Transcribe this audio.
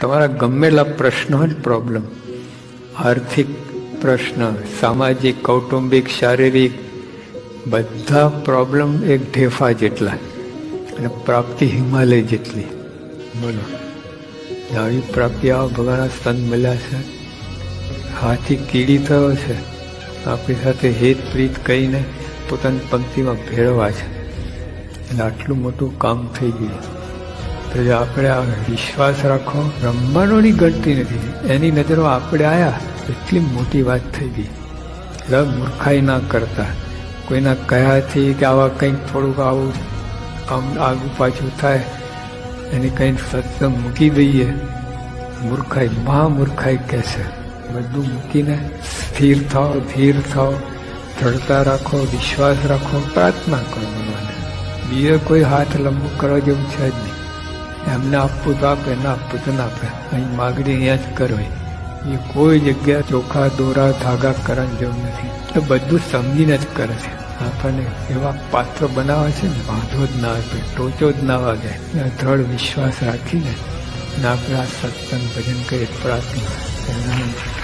તમારા ગમેલા પ્રશ્નો ને પ્રોબ્લેમ આર્થિક પ્રશ્ન, સામાજિક, કૌટુંબિક, શારીરિક, બધા પ્રોબ્લેમ એક ઢેફા જેટલા. અને પ્રાપ્તિ હિમાલય જેટલી. બોલો. આવી પ્રાપ્તિ આવા ભગવાનના સ્તન મળ્યા છે. હાથી કીડી થયો છે. આપણી સાથે હેત પ્રીત કહીને પોતાની પંક્તિમાં ભેળવા છે. એટલે આટલું મોટું કામ થઈ ગયું. તો જો આપણે વિશ્વાસ રાખો, બ્રહ્માંડોની ગણતી નથી. એની નજરો આપણે આવ્યા એટલી મોટી વાત થઈ ગઈ. એટલે મૂર્ખાઈ ના કરતા. કોઈના કયાથી કે આવા કંઈક થોડુંક આવું આમ આગું પાછું થાય, એની કંઈ સત્સંગ મૂકી દઈએ. મૂર્ખાઈ, મહામૂર્ખાઈ મૂર્ખાઈ કહેશે. બધું મૂકીને સ્થિર થાઓ, ધીર થાઓ. દ્રઢતા રાખો, વિશ્વાસ રાખો, પ્રાર્થના કરો ભગવાને બીજે કોઈ હાથ લંબુ કરવા જેવું છે જ નહીં. એમને આપવું તો આપે, ના આપવું તો ના આપે. અહીં માગણી અહીંયા જ કરવી. એ કોઈ જગ્યા ચોખા, દોરા, ધાગા કરવાની જરૂર નથી. એ બધું સમજીને જ કરે છે. આપણને એવા પાત્ર બનાવે છે ને, વાંધો જ ના આપે ટોચો જ ના વાગે. દ્રઢ વિશ્વાસ રાખીને ને આપણે આ સત્સંગ ભજન કરીએ, પ્રાર્થના